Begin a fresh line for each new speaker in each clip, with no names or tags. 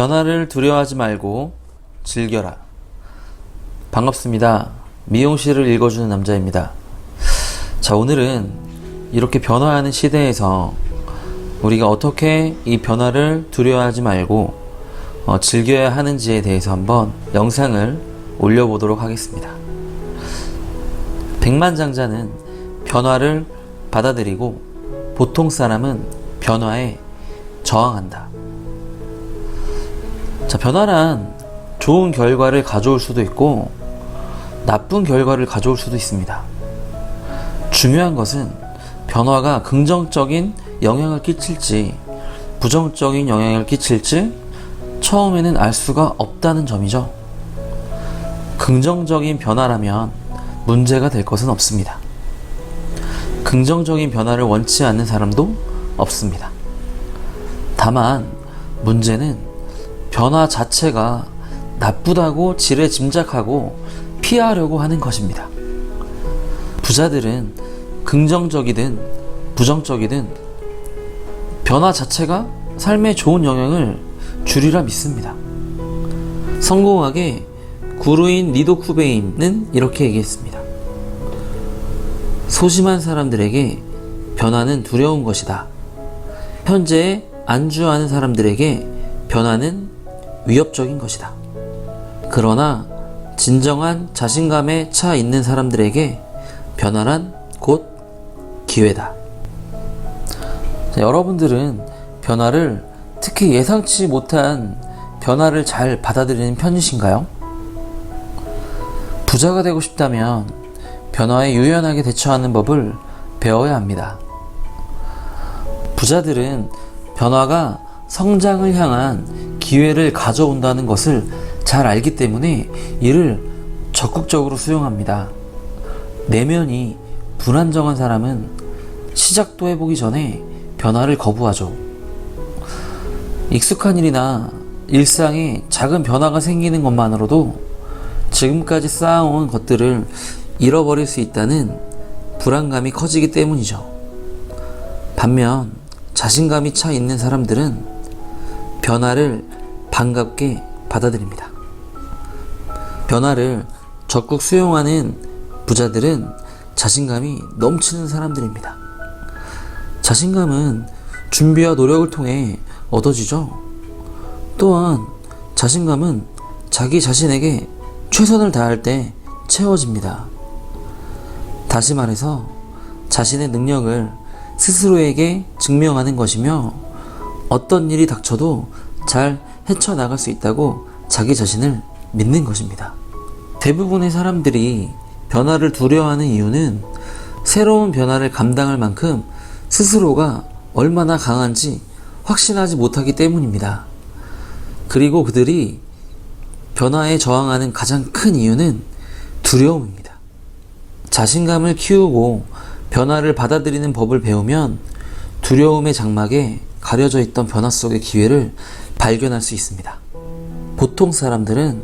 변화를 두려워하지 말고 즐겨라. 반갑습니다. 미용실을 읽어주는 남자입니다. 자, 오늘은 이렇게 변화하는 시대에서 우리가 어떻게 이 변화를 두려워하지 말고 어, 즐겨야 하는지에 대해서 한번 영상을 올려보도록 하겠습니다. 백만장자는 변화를 받아들이고 보통 사람은 변화에 저항한다. 자, 변화란 좋은 결과를 가져올 수도 있고 나쁜 결과를 가져올 수도 있습니다. 중요한 것은 변화가 긍정적인 영향을 끼칠지 부정적인 영향을 끼칠지 처음에는 알 수가 없다는 점이죠. 긍정적인 변화라면 문제가 될 것은 없습니다. 긍정적인 변화를 원치 않는 사람도 없습니다. 다만 문제는 변화 자체가 나쁘다고 지레 짐작하고 피하려고 하는 것입니다. 부자들은 긍정적이든 부정적이든 변화 자체가 삶에 좋은 영향을 주리라 믿습니다. 성공하게 구루인 리도 쿠베인은 이렇게 얘기했습니다. 소심한 사람들에게 변화는 두려운 것이다. 현재 안주하는 사람들에게 변화는 위협적인 것이다. 그러나 진정한 자신감에 차 있는 사람들에게 변화란 곧 기회다. 자, 여러분들은 변화를 특히 예상치 못한 변화를 잘 받아들이는 편이신가요? 부자가 되고 싶다면 변화에 유연하게 대처하는 법을 배워야 합니다. 부자들은 변화가 성장을 향한 기회를 가져온다는 것을 잘 알기 때문에 이를 적극적으로 수용합니다. 내면이 불안정한 사람은 시작도 해보기 전에 변화를 거부하죠. 익숙한 일이나 일상에 작은 변화가 생기는 것만으로도 지금까지 쌓아온 것들을 잃어버릴 수 있다는 불안감이 커지기 때문이죠. 반면 자신감이 차 있는 사람들은 변화를 반갑게 받아들입니다. 변화를 적극 수용하는 부자들은 자신감이 넘치는 사람들입니다. 자신감은 준비와 노력을 통해 얻어지죠. 또한 자신감은 자기 자신에게 최선을 다할 때 채워집니다. 다시 말해서 자신의 능력을 스스로에게 증명하는 것이며 어떤 일이 닥쳐도 잘 헤쳐나갈 수 있다고 자기 자신을 믿는 것입니다. 대부분의 사람들이 변화를 두려워하는 이유는 새로운 변화를 감당할 만큼 스스로가 얼마나 강한지 확신하지 못하기 때문입니다. 그리고 그들이 변화에 저항하는 가장 큰 이유는 두려움입니다. 자신감을 키우고 변화를 받아들이는 법을 배우면 두려움의 장막에 가려져 있던 변화 속의 기회를 발견할 수 있습니다. 보통 사람들은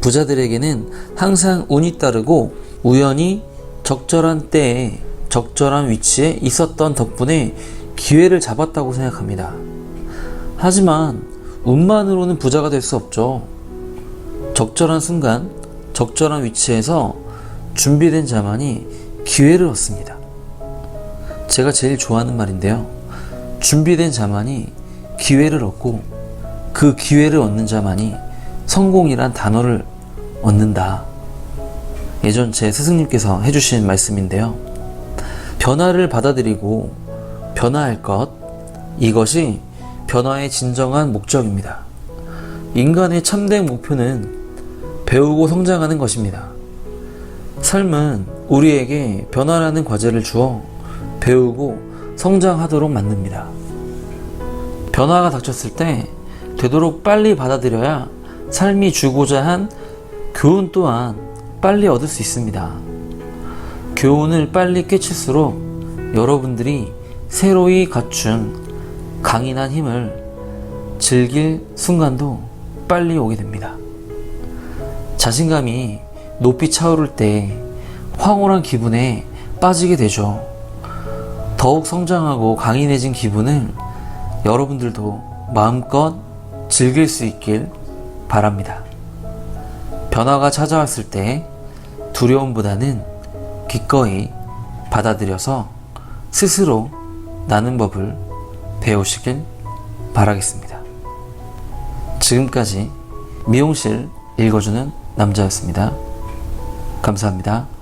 부자들에게는 항상 운이 따르고 우연히 적절한 때에 적절한 위치에 있었던 덕분에 기회를 잡았다고 생각합니다. 하지만 운만으로는 부자가 될 수 없죠. 적절한 순간, 적절한 위치에서 준비된 자만이 기회를 얻습니다. 제가 제일 좋아하는 말인데요. 준비된 자만이 기회를 얻고 그 기회를 얻는 자만이 성공이란 단어를 얻는다. 예전 제 스승님께서 해주신 말씀인데요. 변화를 받아들이고 변화할 것, 이것이 변화의 진정한 목적입니다. 인간의 참된 목표는 배우고 성장하는 것입니다. 삶은 우리에게 변화라는 과제를 주어 배우고 성장하도록 만듭니다. 변화가 닥쳤을 때 되도록 빨리 받아들여야 삶이 주고자 한 교훈 또한 빨리 얻을 수 있습니다. 교훈을 빨리 깨칠수록 여러분들이 새로이 갖춘 강인한 힘을 즐길 순간도 빨리 오게 됩니다. 자신감이 높이 차오를 때 황홀한 기분에 빠지게 되죠. 더욱 성장하고 강인해진 기분을 여러분들도 마음껏 즐길 수 있길 바랍니다. 변화가 찾아왔을 때 두려움보다는 기꺼이 받아들여서 스스로 나는 법을 배우시길 바라겠습니다. 지금까지 미용실 읽어주는 남자였습니다. 감사합니다.